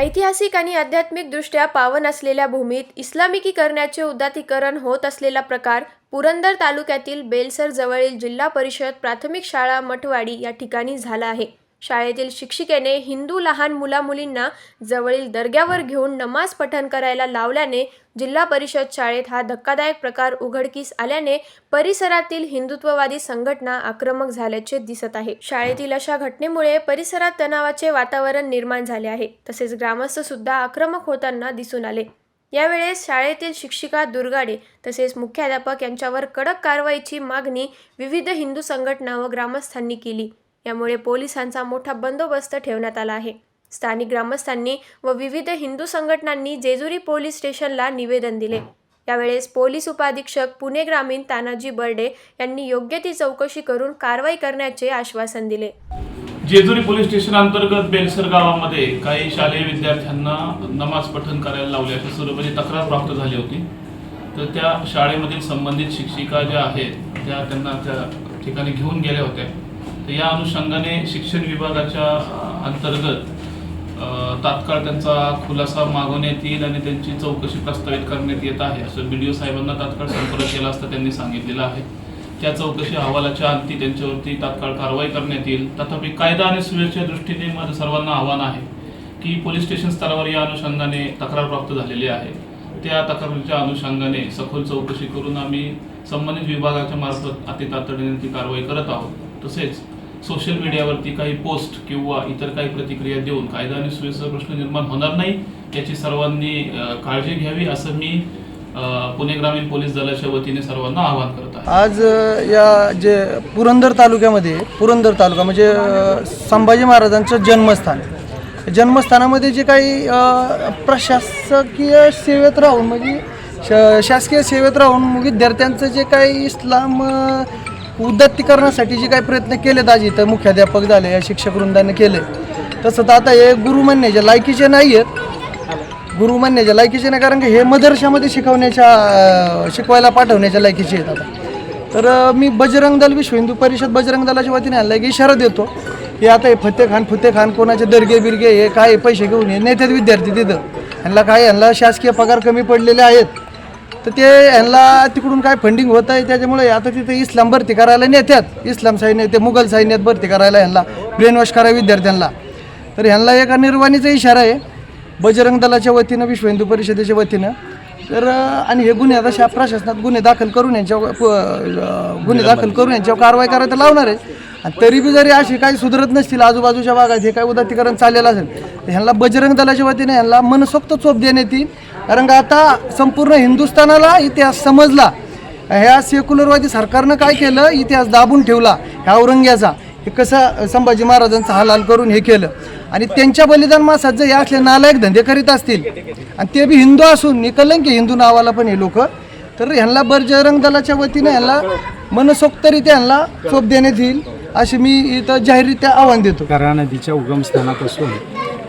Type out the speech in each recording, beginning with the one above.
ऐतिहासिक आणि आध्यात्मिकदृष्ट्या पावन असलेल्या भूमीत इस्लामिकीकरणाचे उदातीकरण होत असलेला प्रकार पुरंदर तालुक्यातील बेलसर जवळील जिल्हा परिषद प्राथमिक शाळा मठवाडी या ठिकाणी झाला आहे. शाळेतील शिक्षिकेने हिंदू लहान मुलामुलींना जवळील दर्ग्यावर घेऊन नमाज पठण करायला लावल्याने जिल्हा परिषद शाळेत हा धक्कादायक प्रकार उघडकीस आल्याने परिसरातील हिंदुत्ववादी संघटना आक्रमक झाल्याचे दिसत आहे. शाळेतील अशा घटनेमुळे परिसरात तणावाचे वातावरण निर्माण झाले आहे. तसेच ग्रामस्थ सुद्धा आक्रमक होताना दिसून आले. यावेळेस शाळेतील शिक्षिका दुर्गाडे तसेच मुख्याध्यापक यांच्यावर कडक कारवाईची मागणी विविध हिंदू संघटना व ग्रामस्थांनी केली. यामुळे पोलिसांचा मोठा बंदोबस्त ठेवण्यात आला आहे. स्थानिक ग्रामस्थांनी व विविध हिंदू संघटनांनी जेजुरी पोलीस स्टेशनला निवेदन दिले. यावेळेस पोलीस उपाधीक्षक पुणे ग्रामीण तानाजी बर्डे यांनी योग्य ती चौकशी करून कारवाई करण्याचे आश्वासन दिले. जेजुरी पोलीस स्टेशन अंतर्गत बेलसर गावामध्ये काही शालेय विद्यार्थ्यांना नमाज पठण करायला लावले अशा स्वरूपाची तक्रार प्राप्त झाली होती. तर त्या शाळेमधील संबंधित शिक्षिका ज्या आहेत त्या त्यांना त्या ठिकाणी घेऊन गेल्या होत्या. तर या अनुषंगाने शिक्षण विभागाच्या अंतर्गत तात्काळ त्यांचा खुलासा मागवण्यात येईल आणि त्यांची चौकशी प्रस्तावित करण्यात येत आहे असं बी डी ओ साहेबांना तात्काळ संपर्क केला असता त्यांनी सांगितलेलं आहे. त्या चौकशी अहवालाच्या अंती त्यांच्यावरती तात्काळ कारवाई करण्यात येईल. तथापि कायदा आणि सुव्यवस्थेच्या दृष्टीने माझं सर्वांना आव्हान आहे की पोलीस स्टेशन स्तरावर या अनुषंगाने तक्रार प्राप्त झालेली आहे. त्या तक्रारीच्या अनुषंगाने सखोल चौकशी करून आम्ही संबंधित विभागाच्या मार्फत अति तातडीने ती कारवाई करत आहोत. तसेच सोशल मीडियावरती काही पोस्ट किंवा इतर काही प्रतिक्रिया देऊन कायदा आणि सुव्यवस्थेचा प्रश्न निर्माण होणार नाही याची सर्वांनी काळजी घ्यावी असं मी पुणे ग्रामीण पोलीस दलाच्या वतीने सर्वांना आवाहन करत आहे. आज या जे पुरंदर तालुक्यामध्ये पुरंदर तालुका म्हणजे संभाजी महाराजांचं जन्मस्थान. जन्मस्थानामध्ये जे काही प्रशासकीय सेवेत राहून म्हणजे श शासकीय सेवेत राहून विद्यार्थ्यांचं जे काही इस्लाम उदात्तीकरणासाठी जे काही प्रयत्न केले आज इथं मुख्याध्यापक झाले या शिक्षक वृंदाने केले. तसं तर आता हे गुरु म्हणण्याच्या लायकीचे नाही आहेत. गुरु म्हणण्याच्या लायकीचे नाही कारण की हे मदरशामध्ये शिकवण्याच्या अं, शिकवायला पाठवण्याच्या लायकीचे आहेत आता. तर अं, मी बजरंग दल विश्व हिंदू परिषद बजरंग दलाच्या वतीने आणला की इशारा देतो की आता हे फतेह खान फतेह खान कोणाचे दर्गे बिरगे हे काय पैसे घेऊन हे नेत्यात विद्यार्थी तिथं. ह्यांना काय ह्यांना शासकीय पगार कमी पडलेले आहेत. तर ते ह्यांना तिकडून काय फंडिंग होत आहे त्याच्यामुळे आता तिथे इस्लाम भरती करायला नेत्यात. इस्लाम सैन्य ते मुघल सैन्यात भरती करायला ह्यांना ब्रेन वॉश करा विद्यार्थ्यांना. तर ह्यांना एका निर्वाणीचा इशारा आहे. बजरंग दलाच्या वतीनं विश्व हिंदू परिषदेच्या वतीनं तर आणि हे गुन्हे आता शा प्रशासनात गुन्हे दाखल करून यांच्यावर गुन्हे दाखल करून यांच्यावर कारवाई करायला लावणार आहे. आणि तरी बी जरी अशी काही सुधारत नसतील आजूबाजूच्या भागात हे काही उदातीकरण चाललेलं असेल तर ह्यांना बजरंग दलाच्या वतीने ह्यांना मनसोक्त चोप देण्यात येईल. कारण का आता संपूर्ण हिंदुस्थानाला इतिहास समजला. ह्या सेक्युलरवादी सरकारनं काय केलं? इतिहास दाबून ठेवला. ह्या औरंग्याचा. हे कसं संभाजी महाराजांचा हालाल करून हे केलं. आणि त्यांच्या बलिदान मासात जर हे असले नालायक धंदे करीत असतील आणि ते बी हिंदू असून निकलंकी हिंदू नावाला पण हे लोक तर ह्यांना बर्जरंग दलाच्या वतीने ह्यांना मनसोक्तरित्या ह्यांना चोप देण्यात येईल असे मी इथं जाहीररित्या आव्हान देतो. करा नदीच्या उगमस्थानापासून.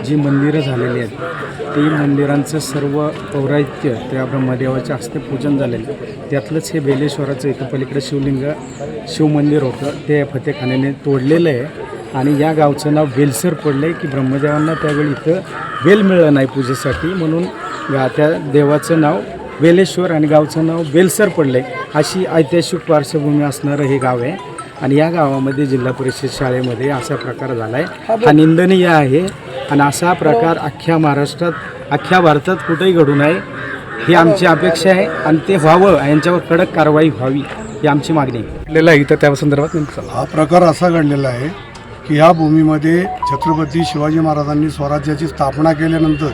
जी मंदिरं झालेली आहेत ती मंदिरांचं सर्व पौराहित्य त्या ब्रह्मदेवाच्या हस्ते पूजन झालेलं आहे. त्यातलंच हे बेलेश्वराचं इथं पलीकडे शिवलिंग शिवमंदिर होतं ते फतेखान्याने तोडलेलं आहे. आणि या गावचं नाव बेलसर पडलं आहे की ब्रह्मदेवांना त्यावेळी इथं वेल मिळलं नाही पूजेसाठी. म्हणून त्या देवाचं नाव वेलेश्वर आणि गावचं नाव बेलसर पडलं आहे अशी ऐतिहासिक पार्श्वभूमी असणारं हे गाव आहे. आणि या गावामध्ये जिल्हा परिषद शाळेमध्ये असा प्रकार झाला आहे हा निंदनीय आहे. आणि असा प्रकार अख्ख्या महाराष्ट्रात अख्ख्या भारतात कुठेही घडू नये ही आमची अपेक्षा आहे आणि ते व्हावं यांच्यावर कडक कारवाई व्हावी ही आमची मागणी आहे. घडलेला आहे तर त्या संदर्भात नेमकं हा प्रकार असा घडलेला आहे की ह्या भूमीमध्ये छत्रपती शिवाजी महाराजांनी स्वराज्याची स्थापना केल्यानंतर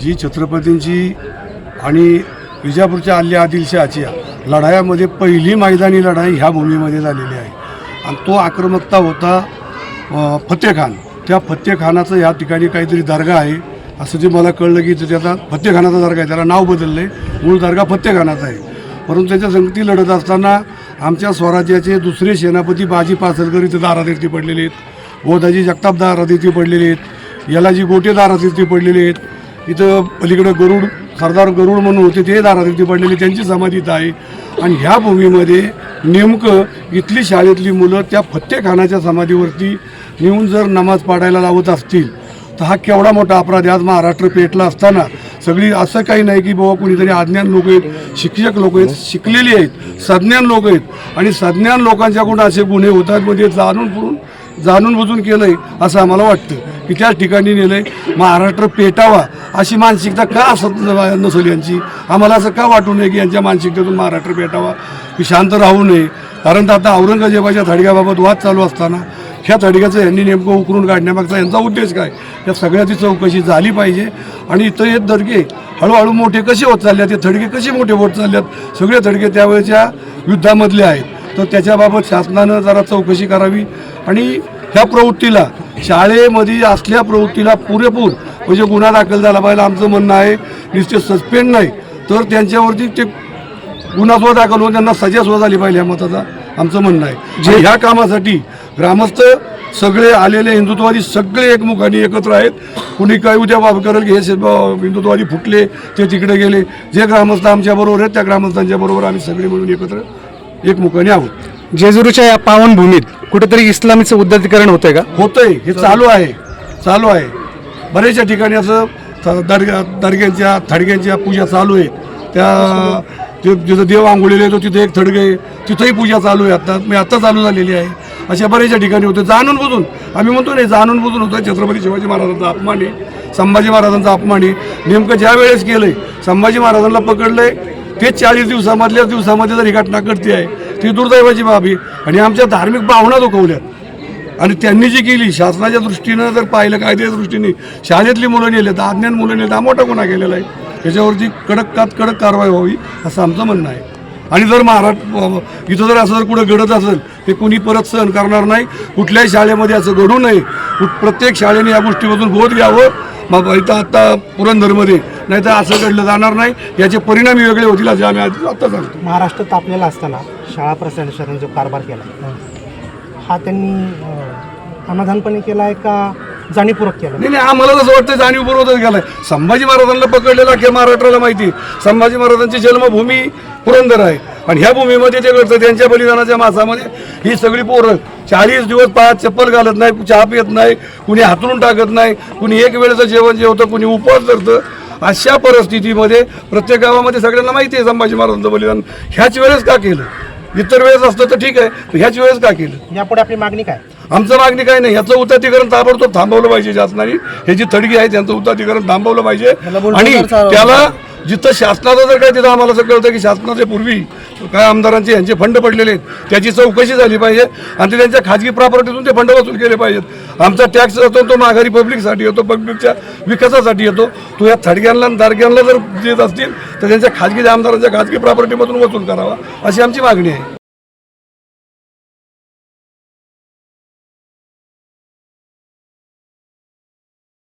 जी छत्रपतींची आणि विजापूरच्या आल्या आदिलशहाची लढायामध्ये पहिली मैदानी लढाई ह्या भूमीमध्ये झालेली आहे. आणि तो आक्रमकता होता फतेखान त्या फत्तेखानाचं ह्या ठिकाणी काहीतरी दर्गा आहे. असं जे मला कळलं की त्याचा फत्तेखानाचा दर्गा आहे. त्याला नाव बदललं आहे मूळ दर्गा फत्तेखानाचा आहे. परंतु त्याच्या संगती लढत असताना आमच्या स्वराज्याचे दुसरे सेनापती बाजी पासलकर इथं दारादिर्ती पडलेले आहेत. बोधाजी जगताप दारादिर्ती पडलेले आहेत. यालाजी गोटे दारादिर्ती पडलेले आहेत. इथं पलीकडे गरुड सरदार गरुड म्हणून होते ते दारादिर्ती पडलेली त्यांची समाधी इथं आहे. आणि ह्या भूमीमध्ये नेमकं इथली शाळेतली मुलं त्या फत्तेखानाच्या समाधीवरती नेऊन जर नमाज पाडायला लावत असतील तर हा केवढा मोठा अपराध आज महाराष्ट्र पेटला असताना सगळी असं काही नाही की बाबा कुणीतरी अज्ञान लोक आहेत शिक्षक लोक आहेत शिकलेली आहेत सज्ञान लोक आहेत. आणि सज्ञान लोकांच्याकडून असे गुन्हे होतात म्हणजे जाणून पुरून जाणून बुजून केलंय असं आम्हाला वाटतं. की त्याच ठिकाणी नेलंय महाराष्ट्र पेटावा अशी मानसिकता का असत नसेल यांची? आम्हाला असं का वाटू नये की यांच्या मानसिकतेतून महाराष्ट्र पेटावा? की शांत राहू नये. कारण आता औरंगजेबाच्या थडग्याबाबत वाद चालू असताना ह्या थडग्याचं यांनी नेमकं उकरून काढण्यामागचा यांचा उद्देश काय? या सगळ्याची चौकशी झाली पाहिजे. आणि इथं हे धडके हळूहळू मोठे कसे होत चालले आहेत ते थडगे कसे मोठे होत चालले आहेत सगळे थडगे त्यावेळेच्या युद्धामधले आहेत. तर त्याच्याबाबत शासनानं जरा चौकशी करावी. आणि ह्या प्रवृत्तीला शाळेमध्ये असल्या प्रवृत्तीला पुरेपूर म्हणजे गुन्हा दाखल झाला पाहिजे आमचं म्हणणं आहे नुसते सस्पेंड नाही. तर त्यांच्यावरती ते गुन्हा सुद्धा दाखल होऊन त्यांना सजा सुद्धा झाली पाहिजे या मताचा आमचं म्हणणं आहे. जे ह्या कामासाठी ग्रामस्थ सगळे आलेले हिंदुत्ववादी सगळे एकमुखाने एकत्र आहेत. कुणी काय उद्या बाब करेल की हे हिंदुत्ववादी फुटले ते तिकडे गेले. जे ग्रामस्थ आमच्या बरोबर आहेत त्या ग्रामस्थांच्या बरोबर आम्ही सगळे मिळून एकत्र एकमुखाने आहोत. जेजुरीच्या या पावनभूमीत कुठेतरी इस्लामीचं उद्धतीकरण होतंय का? होतंय. हे चालू. आहे. चालू आहे. बरेचशा ठिकाणी असं थ- दर्गा दर्ग्यांच्या थडग्यांच्या पूजा चालू आहे त्या ते जिथं देव आंघोळीला येतो तिथे एक थडगे आहे. तिथंही पूजा चालू आहे. आता मी आत्ता चालू झालेली आहे. अशा बऱ्याचशा ठिकाणी होते जाणून बुजून आम्ही म्हणतो नाही जाणून बुजून होतं छत्रपती शिवाजी महाराजांचा अपमान आहे. संभाजी महाराजांचा अपमान आहे. नेमकं ज्या वेळेस केलंय संभाजी महाराजांना पकडलंय ते चाळीस दिवसामधल्याच दिवसामध्ये जर ही घटना घडते आहे ती दुर्दैवाची बाब आहे. आणि आमच्या धार्मिक भावना दुखवल्या आणि त्यांनी जी केली शासनाच्या दृष्टीनं जर पाहिलं कायद्याच्या दृष्टीने शाळेतली मुलं नेली तर अज्ञान मुलं नेली हा मोठा गुन्हा केलेला आहे. त्याच्यावरती कडक कडक कारवाई व्हावी असं आमचं म्हणणं आहे. आणि जर महाराष्ट्र इथं जर असं जर कुठं घडत असेल ते कुणी परत सहन करणार नाही कुठल्याही शाळेमध्ये असं घडू नये. प्रत्येक शाळेने या गोष्टीमधून बोध घ्यावं. मग इथं आत्ता पुरंदरमध्ये नाही तर असं घडलं जाणार नाही. याचे परिणाम वेगळे होतील असे आम्ही आता सांगतो. महाराष्ट्र तापलेला असताना शाळा प्रशासनाने जो कारभार केला. हा. त्यांनी अनाधानपणे केला आहे का जाणीवपूर्वक केला? नाही नाही आम्हाला जसं वाटतं जाणीवपूर्वकच गेलाय संभाजी महाराजांना पकडलेला अख्ख्या महाराष्ट्राला माहिती. संभाजी महाराजांची जन्मभूमी पुरंदर आहे. आणि ह्या भूमीमध्ये जे घडतं त्यांच्या बलिदानाच्या मासामध्ये. ही सगळी पोरं चाळीस दिवस पायात चप्पल घालत नाही चहा पित नाही कुणी हातरून टाकत नाही कुणी एक वेळेचं जेवण जेवतं कुणी उपवास धरतं. अशा परिस्थितीमध्ये प्रत्येक गावामध्ये सगळ्यांना माहिती आहे संभाजी महाराजांचं बलिदान. ह्याच वेळेस का केलं? इतर वेळेस असतं तर ठीक आहे. ह्याच वेळेस का केलं? यापुढे आपली मागणी काय? आमचं मागणी काय नाही. याचं उतातीकरण ताबडतोब थांबवलं पाहिजे शासनाने हे जी थडगी आहे त्यांचं उतातीकरण थांबवलं पाहिजे. आणि त्याला जिथं शासनाचं जर काय तिथं आम्हाला असं कळतं की शासनाचे पूर्वी काय आमदारांचे यांचे फंड पडलेले आहेत त्याची चौकशी झाली पाहिजे आणि ते त्यांच्या खाजगी प्रॉपर्टीतून ते फंड वसूल केले पाहिजेत. आमचा टॅक्स जातो तो माघारी पब्लिकसाठी येतो पब्लिकच्या विकासासाठी येतो. तो या थडग्यांना दारग्यांना जर देत असतील तर त्यांच्या खाजगी आमदारांच्या खाजगी प्रॉपर्टीमधून वसूल करावा अशी आमची मागणी आहे.